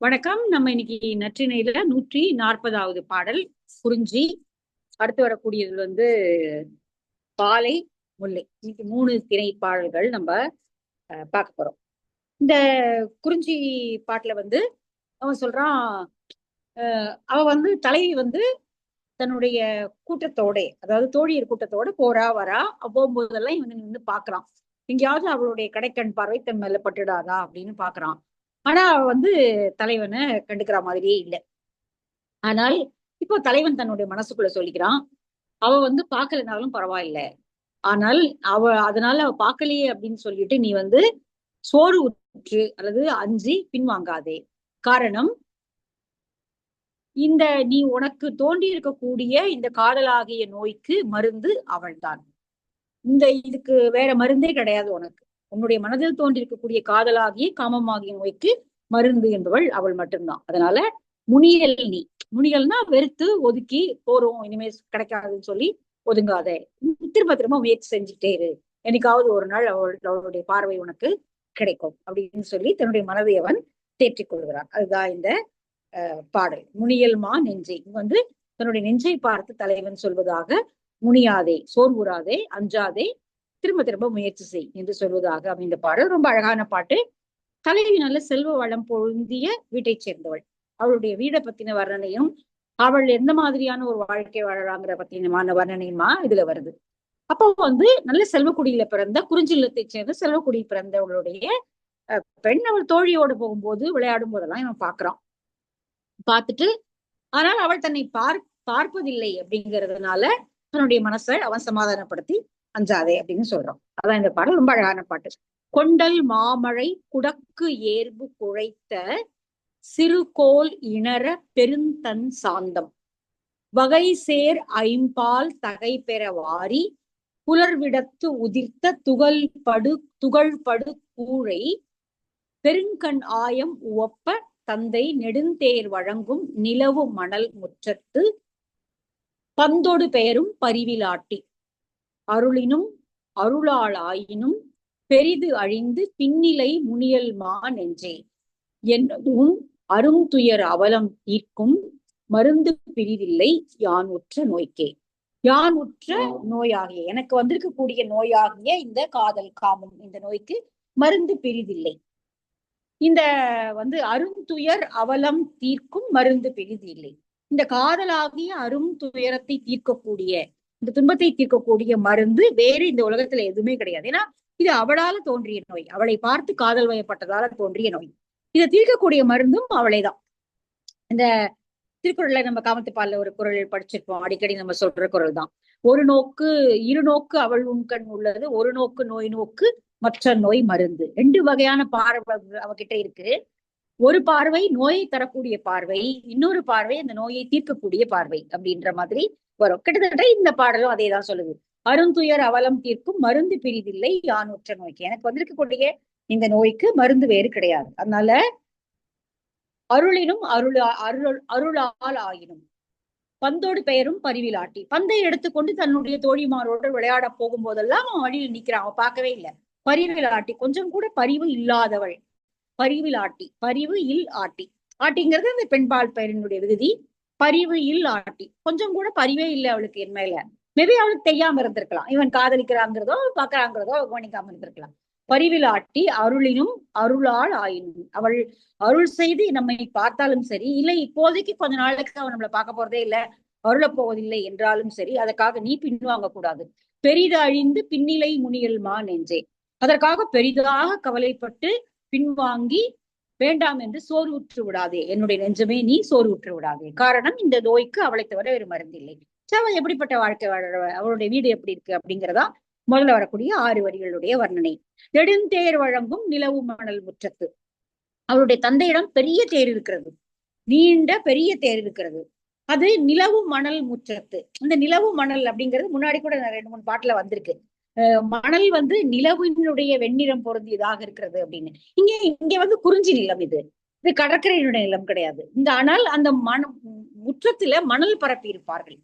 வணக்கம். நம்ம இன்னைக்கு நற்றினையில நூற்றி நாற்பதாவது பாடல் குறிஞ்சி. அடுத்து வரக்கூடியது வந்து பாலை முல்லை. இன்னைக்கு மூணு திணை பாடல்கள் நம்ம அஹ், பார்க்க போறோம். இந்த குறிஞ்சி பாட்டுல வந்து அவன் சொல்றான் அவ வந்து தலைவி வந்து தன்னுடைய கூட்டத்தோட அதாவது தோழியர் கூட்டத்தோட போறா வரா. போகும்போதெல்லாம் இவன் வந்து பாக்குறான் எங்கேயாவது அவளுடைய கடைக்கண் பார்வை தன் மேல பட்டுடாதா அப்படின்னு பாக்குறான் ஆனா அவ வந்து தலைவனை கண்டுக்கிற மாதிரியே இல்லை. ஆனால் இப்போ தலைவன் தன்னுடைய மனசுக்குள்ள சொல்லிக்கிறான் அவ வந்து பார்க்கலனாலும் பரவாயில்ல. ஆனால் அவ அதனால அவ பார்க்கலையே அப்படின்னு சொல்லிட்டு நீ வந்து சோறு உற்று அல்லது அஞ்சி பின்வாங்காதே. காரணம் இந்த நீ உனக்கு தோண்டி இருக்கக்கூடிய இந்த காதலாகிய நோய்க்கு மருந்து அவள்தான். இந்த இதுக்கு வேற மருந்தே கிடையாது உனக்கு. உன்னுடைய மனதில் தோன்றியிருக்கக்கூடிய காதலாகிய காமமாகிய நோய்க்கு மருந்து என்பவள் அவள் மட்டும்தான். அதனால முனியல் நீ. முனியல்னா வெறுத்து ஒதுக்கி போறோம் இனிமே கிடைக்காதுன்னு சொல்லி ஒதுங்காத. திரும்ப திரும்ப முயற்சி செஞ்சுட்டே இரு. என்னைக்காவது ஒரு நாள் அவள் அவளுடைய பார்வை உனக்கு கிடைக்கும் அப்படின்னு சொல்லி தன்னுடைய மனதை அவன் தேற்றிக் கொள்கிறான். அதுதான் இந்த பாடல். முனியல் மா நெஞ்சை. இங்க வந்து தன்னுடைய நெஞ்சை பார்த்து தலைவன் சொல்வதாக முனியாதே சோர்வுறாதே அஞ்சாதே திரும்ப திரும்ப முயற்சி செய் என்று சொல்வதாக அமைந்த பாடல். ரொம்ப அழகான பாட்டு. தலைவி நல்ல செல்வ வளம் பொருந்திய வீட்டைச் சேர்ந்தவள். அவளுடைய வீடை பத்தின வர்ணனையும் அவள் எந்த மாதிரியான ஒரு வாழ்க்கை வாழலாங்கிற பத்தினமான வர்ணனையுமா இதுல வருது. அப்போ வந்து நல்ல செல்வக்குடியில பிறந்த குறிஞ்சில்லத்தைச் சேர்ந்த செல்வக்குடி பிறந்தவளுடைய அஹ், பெண் அவள் தோழியோடு போகும்போது விளையாடும் போதெல்லாம் இவன் பாக்குறான். பார்த்துட்டு ஆனால் அவள் தன்னை பார் பார்ப்பதில்லை அப்படிங்கிறதுனால தன்னுடைய மனசை அவன் சமாதானப்படுத்தி அஞ்சாதே அப்படின்னு சொல்றோம். அதான் இந்த பாடல். ரொம்ப அழகான பாட்டு. கொண்டல் மாமழை குடக்கு ஏர்பு குழைத்த சிறுகோல் இணர பெருந்தன் சாந்தம். வகை சேர் ஐம்பால் தகை பெற வாரி புலர்விடத்து உதிர்த்த துகள் படு துகள் படு கூழை பெருங்கண் ஆயம் உவப்ப தந்தை நெடுந்தேர் வழங்கும் நிலவு மணல் முற்றத்து பந்தொடு பெயரும் பரிவிலாட்டி அருளினும் அருளாளாயினும் பெரிது அழிந்து பின்னிலை முனியல் மா நெஞ்சே. என்னதும் அருந்துயர் அவலம் தீர்க்கும் மருந்து பிரிதில்லை யான் உற்ற நோய்க்கே. யான் உற்ற நோயாகிய எனக்கு வந்திருக்கக்கூடிய நோயாகிய இந்த காதல் காமம் இந்த நோய்க்கு மருந்து பிரிதில்லை. இந்த வந்து அருந்துயர் அவலம் தீர்க்கும் மருந்து பிரிது இல்லை இந்த காதலாகிய அரும் துயரத்தை தீர்க்கக்கூடிய இந்த துன்பத்தை தீர்க்கக்கூடிய மருந்து வேறு இந்த உலகத்துல எதுவுமே கிடையாது. ஏன்னா இது அவளால தோன்றிய நோய். அவளை பார்த்து காதல் வயப்பட்டதால தோன்றிய நோய். இதை தீர்க்கக்கூடிய மருந்தும் அவளேதான். இந்த திருக்குறள்ல நம்ம காமத்துப்பால்ல ஒரு குரல் படிச்சிருப்போம். அடிக்கடி நம்ம சொல்ற குரல் தான் ஒரு நோக்கு இரு நோக்கு அவள் உண்கண் உள்ளது. ஒரு நோக்கு நோய் நோக்கு மற்ற நோய் மருந்து. ரெண்டு வகையான பார்வை அவகிட்ட இருக்கு. ஒரு பார்வை நோயை தரக்கூடிய பார்வை இன்னொரு பார்வை அந்த நோயை தீர்க்கக்கூடிய பார்வை அப்படின்ற மாதிரி வரும். கிட்டத்தட்ட இந்த பாடலும் அதே தான் சொல்லுது. அருந்துயர் அவலம் தீர்க்கும் மருந்து பிரிதில்லை யான் உற்ற நோய்க்கு. எனக்கு வந்திருக்கக்கூடிய இந்த நோய்க்கு மருந்து வேறு கிடையாது. அதனால அருளினும் அருளா அருள் அருளால் ஆயினும். பந்தோடு பெயரும் பரிவிலாட்டி. பந்தை எடுத்துக்கொண்டு தன்னுடைய தோழிமாரோடு விளையாட போகும்போதெல்லாம் அவன் வழியில் நிக்கிறான் அவன் பார்க்கவே இல்லை. பரிவிலாட்டி. கொஞ்சம் கூட பரிவு இல்லாதவள். பரிவில் ஆட்டி பரிவு இல் ஆட்டி. ஆட்டிங்கிறது அந்த பெண்பால் பெயரினுடைய விகுதி. பரிவு இல்லாட்டி ஆட்டி கொஞ்சம் கூட பரிவே இல்லை அவளுக்கு என் மேல. மேபி அவளுக்கு தெரியாம இருந்திருக்கலாம். இவன் காதலிக்கிறாங்கிறதோ பாக்குறாங்கிறதோ கவனிக்காம இருந்திருக்கலாம். பரிவில் ஆட்டி அருளினும் அருளால் ஆயினும். அவள் அருள் செய்து நம்மை பார்த்தாலும் சரி இல்லை இப்போதைக்கு கொஞ்ச நாளைக்கு அவன் நம்மளை பார்க்க போறதே இல்லை அருள போவதில்லை என்றாலும் சரி அதற்காக நீ பின்வாங்க கூடாது. பெரிது அழிந்து பின்னிலை முனியல்மா நெஞ்சே. அதற்காக பெரிதாக கவலைப்பட்டு பின்வாங்கி வேண்டாம் என்று சோறு ஊற்று விடாதே. என்னுடைய நெஞ்சமே நீ சோறு ஊற்று விடாதே. காரணம் இந்த நோய்க்கு அவளை தவிர வேறு மருந்தில்லை அவள் எப்படிப்பட்ட வாழ்க்கை வாழ அவளுடைய வீடு எப்படி இருக்கு அப்படிங்கிறதா முதல்ல வரக்கூடிய ஆறு வரிகளுடைய வர்ணனை. நெடுந்தேர் வழங்கும் நிலவு மணல் முற்றத்து. அவருடைய தந்தையிடம் பெரிய தேர் இருக்கிறது. நீண்ட பெரிய தேர் இருக்கிறது. அது நிலவு மணல் முற்றத்து. இந்த நிலவு மணல் அப்படிங்கிறது முன்னாடி கூட நான் ரெண்டு மூணு பாட்டுல வந்திருக்கு. மணல் வந்து நிலவினுடைய வெண்ணிறம் பொருந்தியதாக இருக்கிறது அப்படின்னு. இங்க இங்க வந்து குறிஞ்சி நிலம் இது. இது கடற்கரையினுடைய நிலம் கிடையாது. இந்த ஆனால் அந்த மண முற்றத்துல மணல் பரப்பி இருப்பார்கள்.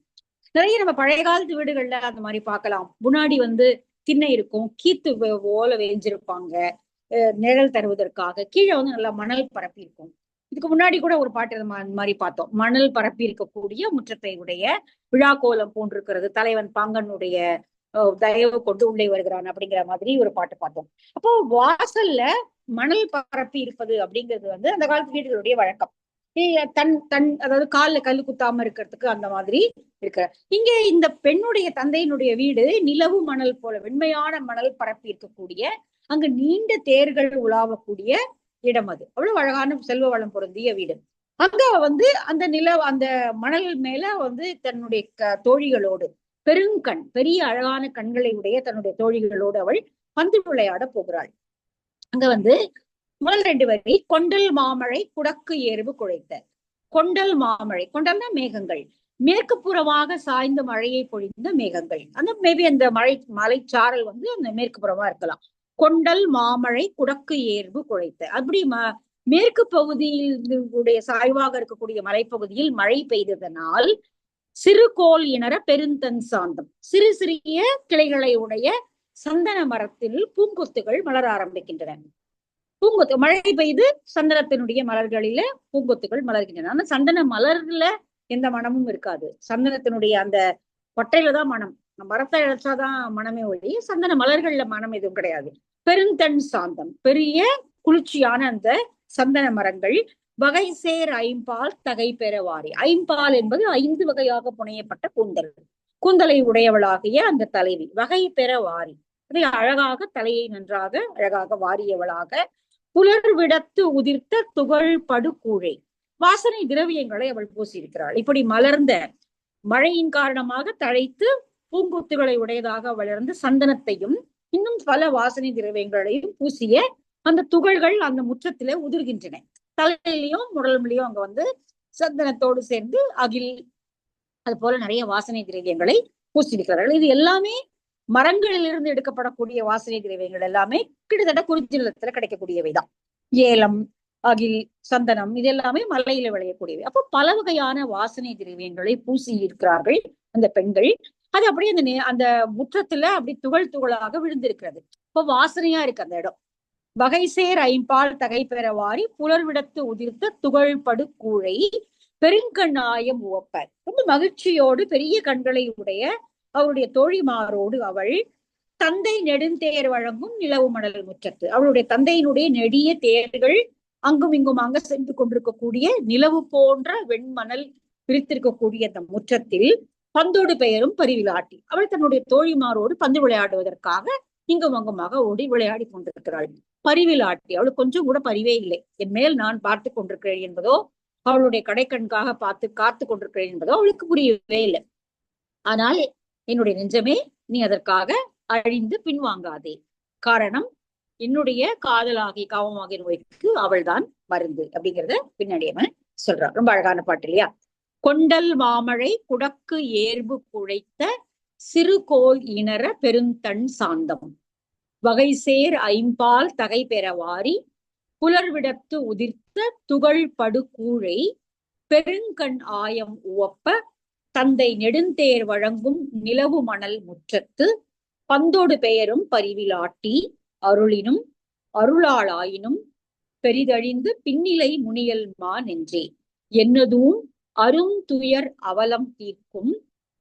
நிறைய நம்ம பழைய காலத்து வீடுகள்ல அந்த மாதிரி பார்க்கலாம். முன்னாடி வந்து திண்ணை இருக்கும். கீத்து ஓலை வேஞ்சிருப்பாங்க. அஹ் நிழல் தருவதற்காக கீழே வந்து நல்லா மணல் பரப்பி இருக்கும். இதுக்கு முன்னாடி கூட ஒரு பாட்டு இது மா- மாதிரி பார்த்தோம். மணல் பரப்பி இருக்கக்கூடிய முற்றத்தை உடைய விழா கோலம் போன்றிருக்கிறது. தலைவன் பாங்கனுடைய தயவு கொண்டு உள்ளே வருகிறான் அப்படிங்கிற மாதிரி ஒரு பாட்டு பார்த்தோம். அப்போ வாசல்ல மணல் பரப்பி இருப்பது அப்படிங்கிறது வந்து அந்த காலத்து வீடுகளுடைய வழக்கம். தன் தன் அதாவது கால்ல கல் குத்தாம இருக்கிறதுக்கு அந்த மாதிரி இருக்கிற இங்க இந்த பெண்ணுடைய தந்தையினுடைய வீடு நிலவு மணல் போல வெண்மையான மணல் பரப்பி இருக்கக்கூடிய அங்கு நீண்ட தேர்கள் உலாவக்கூடிய இடம் அது. அவ்வளவு அழகான செல்வ வளம் பொருந்திய வீடு. அங்க வந்து அந்த நில அந்த மணல் மேல வந்து தன்னுடைய க- தோழிகளோடு பெருங்கண் பெரிய அழகான கண்களை உடைய தன்னுடைய தோழிகளோடு அவள் பந்து விளையாட போகிறாள். அங்க வந்து முதல் ரெண்டு வரி கொண்டல் மாமழை குடக்கு ஏறுவு குழைத்த. கொண்டல் மாமழை. கொண்டல்னா மேகங்கள். மேற்கு புறமாக சாய்ந்த மழையை பொழிந்த மேகங்கள். அந்த மேபி அந்த மழை மலைச்சாரல் வந்து அந்த மேற்கு புறமா இருக்கலாம். கொண்டல் மாமழை குடக்கு ஏர்வு குழைத்த. அப்படி ம மேற்கு பகுதியில் உடைய சாய்வாக இருக்கக்கூடிய மலைப்பகுதியில் மழை பெய்ததனால் சிறு கோல் இணர பெருந்தன் சாந்தம். சிறு சிறிய கிளைகளை உடைய சந்தன மரத்தில் பூங்கொத்துகள் மலர ஆரம்பிக்கின்றன. பூங்கொத்து மழை பெய்து சந்தனத்தினுடைய மலர்களில பூங்கொத்துகள் மலர்கின்றன. ஆனா சந்தன மலர்ல எந்த மனமும் இருக்காது. சந்தனத்தினுடைய அந்த கொட்டையில தான் மனம். மரத்தை இழைச்சாதான் மனமே ஒழி சந்தன மலர்கள்ல மனம் எதுவும் கிடையாது. பெருந்தன் சாந்தம். பெரிய குளிர்ச்சியான அந்த சந்தன மரங்கள் வகை சேர் ஐம்பால் தகை பெறவாரி ஐம்பால் என்பது ஐந்து வகையாக புனையப்பட்ட கூந்தல். கூந்தலை உடையவளாகிய அந்த தலைவி வகை பெற வாரி அதை அழகாக தலையை நன்றாக அழகாக வாரியவளாக புலர் விடத்து உதிர்த்த துகள் படுகூழை. வாசனை திரவியங்களை அவள் பூசியிருக்கிறாள். இப்படி மலர்ந்த மழையின் காரணமாக தழைத்து பூங்கொத்துகளை உடையதாக வளர்ந்த சந்தனத்தையும் இன்னும் பல வாசனை திரவியங்களையும் பூசிய அந்த துகள்கள் அந்த முற்றத்திலே உதிர்கின்றன. தலையிலையும் முடல்லையும் அங்க வந்து சந்தனத்தோடு சேர்ந்து அகில் அது போல நிறைய வாசனை திரவியங்களை பூசியிருக்கிறார்கள் இது எல்லாமே மரங்களிலிருந்து எடுக்கப்படக்கூடிய வாசனை திரவியங்கள் எல்லாமே கிட்டத்தட்ட குறிஞ்சிலத்துல கிடைக்கக்கூடியவைதான் ஏலம் அகில் சந்தனம் இது எல்லாமே மலையில விளையக்கூடியவை. அப்போ பல வகையான வாசனை திரவியங்களை பூசி இருக்கிறார்கள் அந்த பெண்கள். அது அப்படியே அந்த அந்த முற்றத்துல அப்படி துகள் துகளாக விழுந்திருக்கிறது. இப்போ வாசனையா இருக்கு அந்த இடம். வகை சேர் ஐம்பால் தகை பெற வாரி புலர்விடத்து உதிர்த்த துகள்படு கூழை பெருங்கண்ணாயம் உவப்பர். ரொம்ப மகிழ்ச்சியோடு பெரிய கண்களை உடைய அவருடைய தோழிமாரோடு அவள் தந்தை நெடுந்தேர் வழங்கும் நிலவு மணல் முற்றத்து. அவளுடைய தந்தையினுடைய நெடிய தேர்கள் அங்கும் இங்குமாக சென்று கொண்டிருக்கக்கூடிய நிலவு போன்ற வெண்மணல் பிரித்திருக்கக்கூடிய அந்த முற்றத்தில் பந்தோடு பெயரும் பரிவிலாட்டி. அவள் தன்னுடைய தோழிமாரோடு பந்து விளையாடுவதற்காக இங்கும் அங்குமாக ஓடி விளையாடி கொண்டிருக்கிறாள். பரிவிலாட்டி அவளுக்கு கொஞ்சம் கூட பரிவே இல்லை. என் மேல் நான் பார்த்து கொண்டிருக்கிறேன் என்பதோ அவளுடைய கடைக்கண்காக பார்த்து காத்து கொண்டிருக்கிறேன் என்பதோ அவளுக்கு புரியவே இல்லை. ஆனால் என்னுடைய நெஞ்சமே நீ அதற்காக அழிந்து பின்வாங்காதே. காரணம் என்னுடைய காதலாகி காமமாகிய நோய்க்கு அவள்தான் மருந்து அப்படிங்கிறத பின்னாடி அவன் சொல்றான். ரொம்ப அழகான பாட்டு இல்லையா? கொண்டல் மாமழை குடக்கு ஏர்பு குழைத்த சிறு கோல் இணர பெருந்தன் சாந்தம். வகை சேர் ஐம்பால் தகை பெறவாரி புலர்விடத்து உதிர்த்த துகள் படுகூழை பெருங்கண் ஆயம் உவப்ப தந்தை நெடுந்தேர் வழங்கும் நிலவு மணல் முற்றத்து பந்தோடு பெயரும் பரிவிலாட்டி அருளினும் அருளாளாயினும் பெரிதழிந்து பின்னிலை முனியல் மா என்னதும் அரும் துயர் அவலம் தீர்க்கும்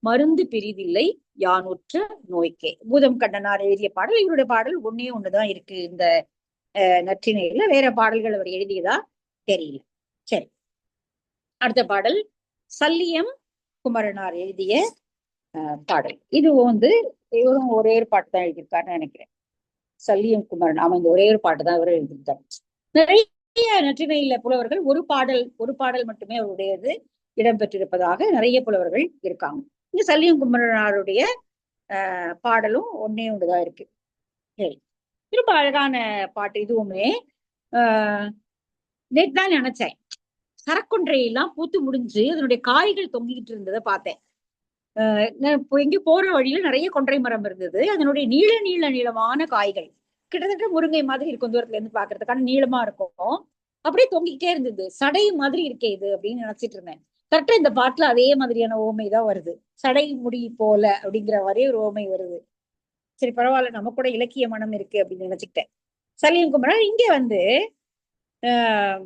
மருந்து பிரிதில்லை யானுற்ற நோய்க்கே. பூதம் கண்டனார் எழுதிய பாடல் இவருடைய பாடல் ஒன்னே ஒண்ணுதான் இருக்கு இந்த நற்றினையில. வேற பாடல்கள் அவர் எழுதியதா தெரியல. சரி. அடுத்த பாடல் சல்லியம் குமரனார் எழுதிய பாடல். இது வந்து இவரும் ஒரே ஒரு பாட்டு தான் எழுதியிருக்காருன்னு நினைக்கிறேன். சல்லியம் குமரன் அவன் இந்த ஒரே ஒரு பாட்டு தான் இவர் எழுதியிருக்காரு. நிறைய நற்றினையில புலவர்கள் ஒரு பாடல் ஒரு பாடல் மட்டுமே அவருடையது இடம்பெற்றிருப்பதாக நிறைய புலவர்கள் இருக்காங்க. இங்க சல்லியம் குமரனாருடைய பாடலும் ஒன்னே ஒன்றுதான் இருக்கு. சரி. திரும்ப அழகான பாட்டு இதுவுமே ஆஹ் நேற்று தான் நினைச்சேன். சரக்கொன்றையெல்லாம் பூத்து முடிஞ்சு அதனுடைய காய்கள் தொங்கிட்டு இருந்ததை பார்த்தேன். ஆஹ் நான் இப்போ எங்க போற வழியில நிறைய கொன்றை மரம் இருந்தது. அதனுடைய நீள நீள நீளமான காய்கள். கிட்டத்தட்ட முருங்கை மாதிரி இருக்கும் தூரத்துல இருந்து பாக்குறதுக்கான நீளமா இருக்கும். அப்படியே தொங்கிக்கிட்டே இருந்தது. சடை மாதிரி இருக்கே இது அப்படின்னு நினைச்சிட்டு இருந்தேன். கரெக்டா இந்த பாட்டுல அதே மாதிரியான ஓமை தான் வருது. சடை முடி போல அப்படிங்கிற வரைய ஒரு ஓமை வருது. சரி பரவாயில்ல நம்ம கூட இலக்கிய மனம் இருக்கு அப்படின்னு நினைச்சுக்கிட்டேன். சலீம் குமரன் இங்க வந்து ஆஹ்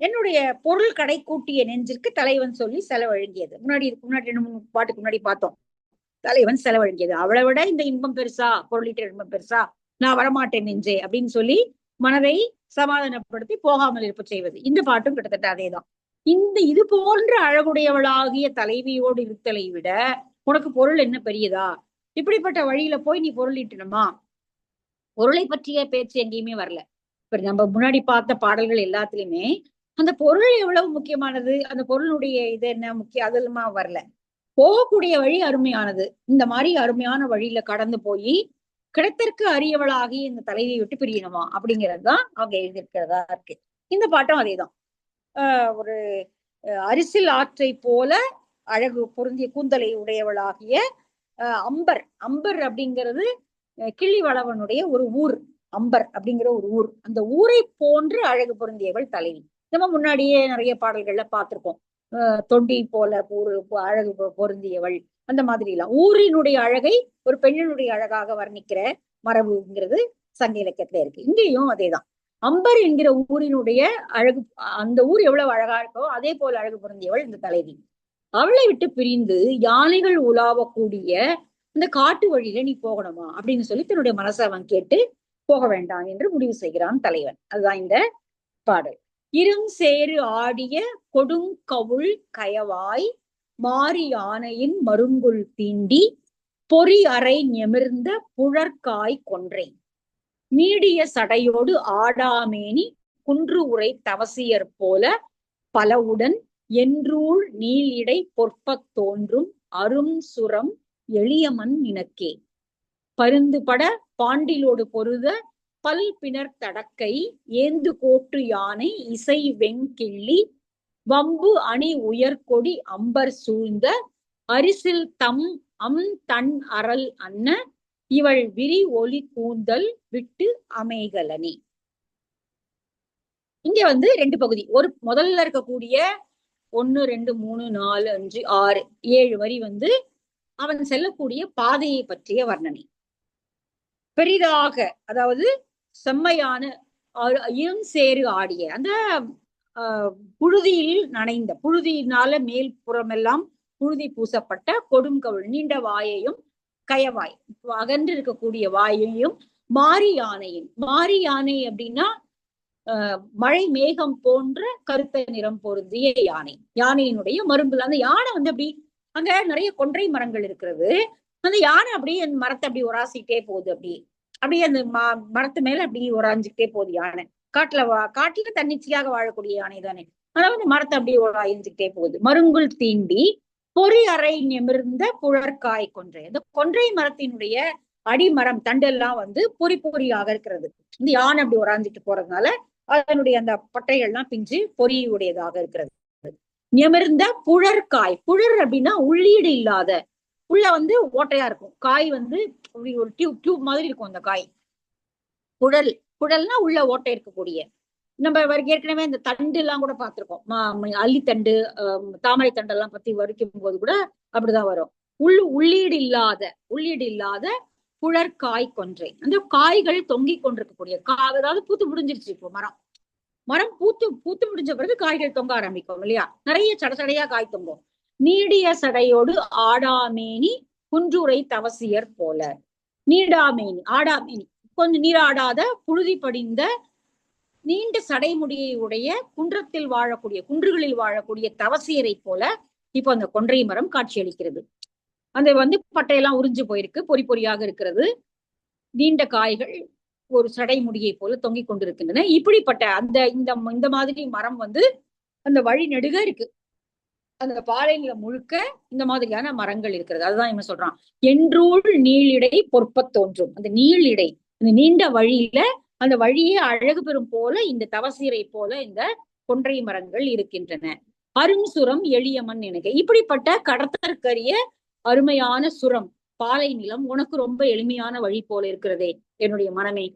என்னுடைய பொருள் கடை கூட்டிய நெஞ்சிற்கு தலைவன் சொல்லி செலவழங்கியது. முன்னாடி இதுக்கு முன்னாடி ரெண்டு மூணு பாட்டுக்கு முன்னாடி பார்த்தோம். தலைவன் செலவழங்கியது. அவளை விட இந்த இன்பம் பெருசா? பொருளீட்ட இன்பம் பெருசா? நான் வரமாட்டேன் நெஞ்சே அப்படின்னு சொல்லி மனதை சமாதானப்படுத்தி போகாமல் இருப்ப செய்வது. இந்த பாட்டும் கிட்டத்தட்ட அதேதான். இந்த இது போன்ற அழகுடையவளாகிய தலைவியோடு இருத்தலை விட உனக்கு பொருள் என்ன பெரியதா? இப்படிப்பட்ட வழியில போய் நீ பொருள் ஈட்டணுமா? பொருளை பற்றிய பேச்சு எங்கேயுமே வரல. இப்ப நம்ம முன்னாடி பார்த்த பாடல்கள் எல்லாத்துலயுமே அந்த பொருள் எவ்வளவு முக்கியமானது? அந்த பொருளுடைய இது என்ன முக்கிய அதெல்லாமா வரல. போகக்கூடிய வழி அருமையானது. இந்த மாதிரி அருமையான வழியில கடந்து போய் கிடைத்தற்கு அரியவளாகி இந்த தலைவியை விட்டு பிரியணுமா? அப்படிங்கிறது தான் அவங்க எழுதியிருக்கிறதா இருக்கு. இந்த பாட்டும் அதேதான். ஒரு அரிசில் ஆற்றை போல அழகு பொருந்திய கூந்தலை உடையவளாகிய அம்பர். அம்பர் அப்படிங்கிறது அஹ் கிள்ளிவளவனுடைய ஒரு ஊர். அம்பர் அப்படிங்கிற ஒரு ஊர். அந்த ஊரை போன்று அழகு பொருந்தியவள் தலைவி. நம்ம முன்னாடியே நிறைய பாடல்கள்ல பார்த்திருக்கோம் ஆஹ் தொண்டி போல ஊரு அழகு பொருந்தியவள். அந்த மாதிரி எல்லாம் ஊரினுடைய அழகை ஒரு பெண்ணினுடைய அழகாக வர்ணிக்கிற மரபுங்கிறது சங்க இலக்கியத்துல இருக்கு. இங்கேயும் அதேதான். அம்பர் என்கிற ஊரினுடைய அழகு அந்த ஊர் எவ்வளவு அழகா இருக்கோ அதே போல அழகு பொருந்தியவள் இந்த தலைவி. அவளை விட்டு பிரிந்து யானைகள் உலாவக்கூடிய இந்த காட்டு வழியில நீ போகணுமா அப்படின்னு சொல்லி தன்னுடைய மனசை அவன் கேட்டு போக வேண்டாம் என்று முடிவு செய்கிறான் தலைவன். அதுதான் இந்த பாடல். இரும் சேறு ஆடிய கொடுங்கவுள் கயவாய் மாறி யானையின் மருங்குள் தீண்டி பொறி அறை நிமிர்ந்த புழற்காய் கொன்றை நீடிய சடையோடு ஆடாமேனி குன்று உரை தவசியர் போல பலவுடன் என்றூள் நீளிடை பொற்பத் தோன்றும் அரும் சுரம் எளியமன் நினக்கே. பருந்துபட பாண்டிலோடு பொருத பல் பிணர் தடக்கை ஏந்து கோட்டு யானை இசை வெங்கிள்ளி வம்பு அணி உயர்கொடி அம்பர் சூழ்ந்த அரிசில் தம் அம் தன் அரல் அன்ன இவள் விரி ஒளி கூந்தல் விட்டு அமைகலனி. இங்க வந்து ரெண்டு பகுதி. ஒரு முதல்ல இருக்கக்கூடிய ஒன்னு ரெண்டு மூணு நாலு அஞ்சு ஆறு ஏழு வரி வந்து அவன் செல்லக்கூடிய பாதையை பற்றிய வர்ணனை. பெரிதாக அதாவது செம்மையான அ- இரும் சேரு ஆடிய அந்த ஆஹ், புழுதியில் நனைந்த புழுதியினால மேல் புறமெல்லாம் புழுதி பூசப்பட்ட கொடுங்கவுள் நீண்ட வாயையும் கயவாய் அகன்று இருக்கக்கூடிய வாயையும் மாரி யானையின் மாரி யானை அப்படின்னா மழை மேகம் போன்ற கருத்த நிறம் பொருந்திய யானை. யானையினுடைய மரும்புல அந்த யானை வந்து அப்படி அங்க நிறைய கொன்றை மரங்கள் இருக்கிறது. அந்த யானை அப்படியே அந்த மரத்தை அப்படி உராசிக்கிட்டே போகுது அப்படி. அப்படியே அந்த ம- மரத்து மேல அப்படி உராஞ்சிக்கிட்டே போகுது யானை. காட்டுல வா காட்டுல தன்னிச்சையாக வாழக்கூடிய யானை தானே அதாவது மரத்தை அப்படியே உராய்ஞ்சுக்கிட்டே போகுது. மருங்குல் தீண்டி பொறி அறை நிமிர்ந்த புழற்காய் கொன்றை. அந்த கொன்றை மரத்தினுடைய அடிமரம் தண்டெல்லாம் வந்து பொறி பொறியாக இருக்கிறது. இந்த யானை அப்படி உராஞ்சிட்டு போறதுனால அதனுடைய அந்த பட்டைகள்லாம் பிஞ்சு பொறியுடையதாக இருக்கிறது. நிமிர்ந்த புழற்காய். புழர் அப்படின்னா உள்ளீடு இல்லாத. உள்ள வந்து ஓட்டையா இருக்கும். காய் வந்து ஒரு டியூப் டியூப் மாதிரி இருக்கும் அந்த காய். குழல் குழல்னா உள்ள ஓட்டை இருக்கக்கூடிய. நம்ம ஏற்கனவே இந்த தண்டு எல்லாம் கூட பார்த்திருக்கோம். மா- தாமரை தண்டு எல்லாம் பத்தி வரிக்கும் போது கூட அப்படிதான் வரும். உள் உள்ளீடு இல்லாத உள்ளீடு இல்லாத புழற்காய் கொன்றை. அந்த காய்கள் தொங்கி கொண்டிருக்கக்கூடிய கா அதாவது பூத்து முடிஞ்சிருச்சு இப்போ மரம். மரம் பூத்து பூத்து முடிஞ்ச பிறகு காய்கள் தொங்க ஆரம்பிக்கும் இல்லையா? நிறைய சட சடையா காய் தொங்கும். நீடிய சடையோடு ஆடாமேனி குன்றுரை தவசியர் போல. நீடாமேனி ஆடாமேனி. கொஞ்சம் நீராடாத புழுதி படிந்த நீண்ட சடைமுடியை உடைய குன்றத்தில் வாழக்கூடிய குன்றுகளில் வாழக்கூடிய தவசியரை போல இப்போ அந்த கொன்றை மரம் காட்சியளிக்கிறது. அந்த வந்து பட்டையெல்லாம் உறிஞ்சு போயிருக்கு பொறி பொறியாக இருக்கிறது. நீண்ட காய்கள் ஒரு சடைமுடியை போல தொங்கிக் கொண்டிருக்கின்றன. இப்படிப்பட்ட அந்த இந்த இந்த மாதிரி மரம் வந்து அந்த வழி நெடுக இருக்கு. அந்த பாறை முழுக்க இந்த மாதிரியான மரங்கள் இருக்கிறது. அதுதான் என்ன சொல்றான். என்றூள் நீளிடை பொற்பத் தோன்றும் அந்த நீளிடை அந்த நீண்ட வழியில அந்த வழியே அழகு பெறும் போல இந்த தவசீரை போல இந்த கொன்றை மரங்கள் இருக்கின்றன. அரும் சுரம் எளியமன் எனக்கு இப்படிப்பட்ட கடத்தற்கரிய அருமையான சுரம் பாலை நிலம் உனக்கு ரொம்ப எளிமையான வழி போல இருக்கிறதே என்னுடைய மனமே.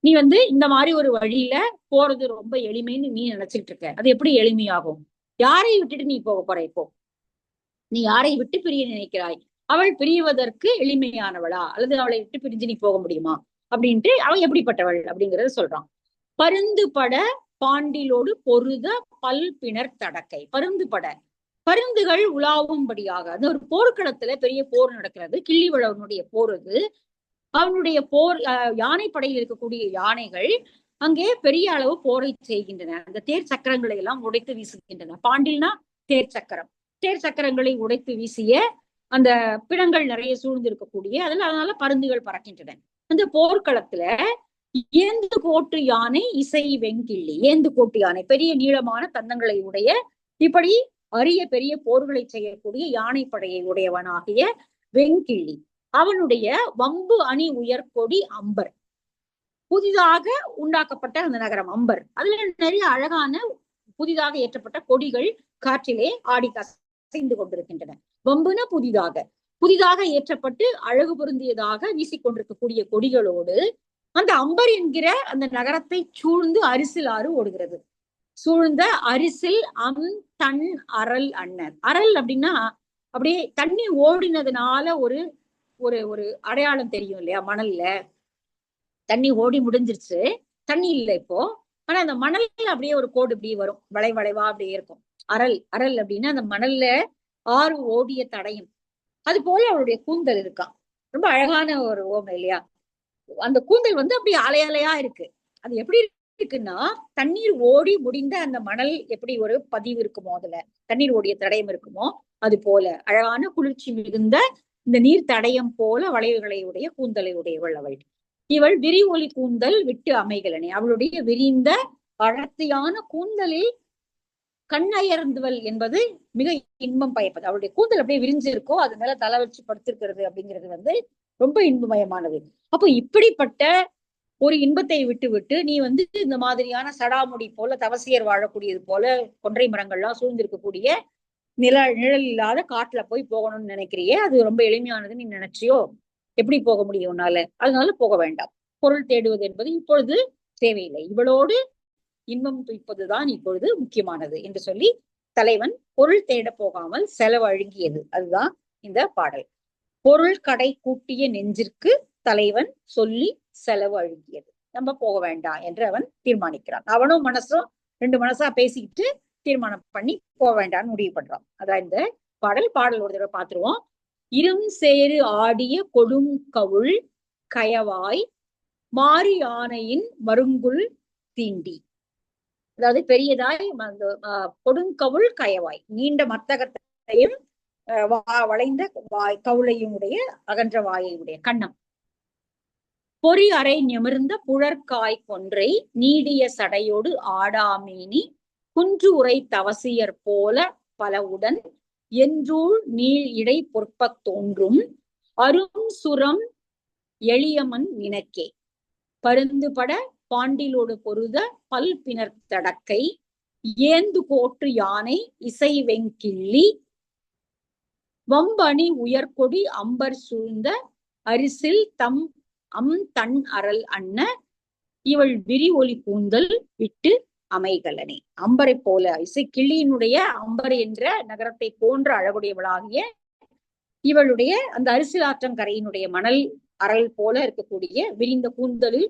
நீ வந்து இந்த மாதிரி ஒரு வழியில போறது ரொம்ப எளிமைன்னு நீ நினைச்சிட்டு இருக்க. அது எப்படி எளிமையாகும்? யாரை விட்டுட்டு நீ போக போற இப்போ? நீ யாரை விட்டு பிரிய நினைக்கிறாய்? அவள் பிரிவதற்கு எளிமையானவளா? அல்லது அவளை விட்டு பிரிஞ்சு நீ போக முடியுமா? அப்படின்ட்டு அவள் எப்படிப்பட்டவள் அப்படிங்கறத சொல்றான். பருந்து பட பாண்டிலோடு பொருத பல் பிணர் தடக்கை. பருந்து பட. பருந்துகள் உலாவும்படியாக. அது ஒரு போர்க்களத்துல பெரிய போர் நடக்கிறது. கிள்ளிவளவனுடைய போர் அது. அவனுடைய போர் அஹ், யானைப்படையில் இருக்கக்கூடிய யானைகள் அங்கே பெரிய அளவு போரை செய்கின்றன. அந்த தேர் சக்கரங்களை எல்லாம் உடைத்து வீசுகின்றன. பாண்டில்னா தேர் சக்கரம். தேர் சக்கரங்களை உடைத்து வீசிய அந்த பிணங்கள் நிறைய சூழ்ந்து இருக்கக்கூடிய அதனால பருந்துகள் பறக்கின்றன. அந்த போர்க்களத்துல ஏந்து கோட்டு யானை இசை வெங்கிள்ளி ஏந்து கோட்டு யானை பெரிய நீளமான தந்தங்களை உடைய இப்படி அரிய பெரிய போர்களை செய்யக்கூடிய யானைப்படையை உடையவனாகிய வெங்கிள்ளி. அவனுடைய வம்பு அணி உயர்கொடி அம்பர். புதிதாக உண்டாக்கப்பட்ட அந்த நகரம் அம்பர். அதுல நிறைய அழகான புதிதாக ஏற்றப்பட்ட கொடிகள் காற்றிலே ஆடி கசைந்து கொண்டிருக்கின்றன. வம்புன புதிதாக. புதிதாக ஏற்றப்பட்டு அழகு பொருந்தியதாக வீசிக்கொண்டிருக்கக்கூடிய கொடிகளோடு அந்த அம்பர் என்கிற அந்த நகரத்தை சூழ்ந்து அரிசில் ஆறு ஓடுகிறது. சூழ்ந்த அரிசில் அம் தன் அரல் அண்ணன் அரல் அப்படின்னா அப்படியே தண்ணி ஓடினதுனால ஒரு ஒரு ஒரு அடையாளம் தெரியும் இல்லையா மணல்ல? தண்ணி ஓடி முடிஞ்சிருச்சு. தண்ணி இல்லை இப்போ. ஆனா அந்த மணல்ல அப்படியே ஒரு கோடு இப்படி வரும். வளை வளைவா அப்படியே இருக்கும். அரல் அரல் அப்படின்னா அந்த மணல்ல ஆறு ஓடிய தடையும். அது போல அவருடைய கூந்தல் இருக்கான் ரொம்ப அழகான ஒரு ஓமை இல்லையா? அந்த கூந்தல் வந்து அப்படி அலையலையா இருக்கு. அது எப்படி இருக்குன்னா தண்ணீர் ஓடி முடிந்த அந்த மணல் எப்படி ஒரு பதிவு இருக்குமோ அதுல தண்ணீர் ஓடிய தடயம் இருக்குமோ அது போல. அழகான குளிர்ச்சி மிகுந்த இந்த நீர் தடயம் போல வளைவுகளை உடைய கூந்தலை உடையவள் அவள். இவள் விரி ஒளி கூந்தல் விட்டு அமைகளனே அவளுடைய விரிந்த அடர்த்தியான கூந்தலில் கண்ணயர்ந்துவல் என்பது மிக இன்பம் பயப்பது. அவளுடைய கூந்தல் அப்படியே விரிஞ்சு இருக்கோ அது மேல தலை வச்சு படுத்திருக்கிறது அப்படிங்கிறது வந்து ரொம்ப இன்பமயமானது. அப்போ இப்படிப்பட்ட ஒரு இன்பத்தை விட்டு விட்டு நீ வந்து இந்த மாதிரியான சடாமுடி போல தவசியர் வாழக்கூடியது போல கொன்றை மரங்கள்லாம் சூழ்ந்திருக்கக்கூடிய நில நிழல் இல்லாத காட்டுல போய் போகணும்னு நினைக்கிறியே அது ரொம்ப எளிமையானது நீ நினைச்சியோ? எப்படி போக முடியும் உன்னால? அதனால போக வேண்டாம். பொருள் தேடுவது என்பது இப்பொழுது தேவையில்லை. இவளோடு இன்பம் துய்ப்பதுதான் இப்பொழுது முக்கியமானது என்று சொல்லி தலைவன் பொருள் தேட போகாமல் செலவழுங்கியது அதுதான் இந்த பாடல். பொருள் கடை கூட்டிய நெஞ்சிற்கு தலைவன் சொல்லி செலவு அழுகியது. நம்ம போக வேண்டாம் என்று அவன் தீர்மானிக்கிறான். அவனும் மனசும் ரெண்டு மனசா பேசிக்கிட்டு தீர்மானம் பண்ணி போக வேண்டாம்னு முடிவு பண்றான். அதான் இந்த பாடல். பாடல் ஒரு தடவை பார்த்துருவோம். இரும் சேரு ஆடிய கொடும் கவுள் கயவாய் மாரி ஆனையின் தீண்டி. அதாவது பெரியதாய் அந்த கொடுங்கவுள் கயவாய் நீண்ட மத்தகத்தையும் வளைந்த வாய் கவுளையும் உடைய அகன்ற வாயை உடைய கண்ணம். பொறி அறை நிமிர்ந்த புழற்காய் கொன்றை நீடிய சடையோடு ஆடாமேனி குன்று உரை தவசியர் போல பலவுடன் என்றூள் நீள் இடை பொற்பத் தோன்றும் அரும் சுரம் எளியமன் நினக்கே. பருந்துபட பாண்டிலோடு பொருத பல் பிணர் தடக்கை ஏந்து கோற்று யானை இசை வெங்கிள்ளி வம்பணி உயர்கொடி அம்பர் சூழ்ந்த அரிசில் தம் அம் தன் அரல் அன்ன இவள் விரி ஒளி கூந்தல் விட்டு அமைகலனே. அம்பரை போல இசை கிள்ளியினுடைய அம்பர் என்ற நகரத்தை போன்ற அழகுடையவளாகிய இவளுடைய அந்த அரிசிலாற்றங்கரையினுடைய மணல் அரல் போல இருக்கக்கூடிய விரிந்த கூந்தலில்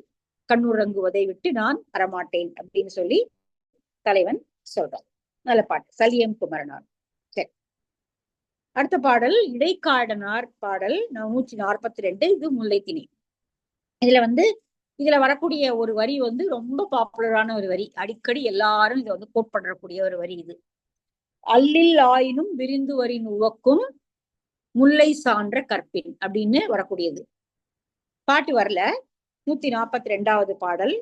கண்ணுறங்குவதை விட்டு நான் வரமாட்டேன் அப்படின்னு சொல்லி தலைவன் சொல்றான். நல்ல பாட்டு. சலியம் குமரனார். சரி. அடுத்த பாடல் இடைக்காடனார் பாடல் நூற்றி நாற்பத்தி ரெண்டு இது முல்லைத்திணி இதுல வந்து இதுல வரக்கூடிய ஒரு வரி வந்து ரொம்ப பாப்புலரான ஒரு வரி. அடிக்கடி எல்லாரும் இதை வந்து கோட் பண்ணக்கூடிய ஒரு வரி இது. அல்லில் ஆயினும் விரிந்து வரின் உவக்கும் முல்லை சான்ற கற்பின் அப்படின்னு வரக்கூடியது. பாட்டு வரல. நூத்தி நாற்பத்தி ரெண்டாவது பாடல்.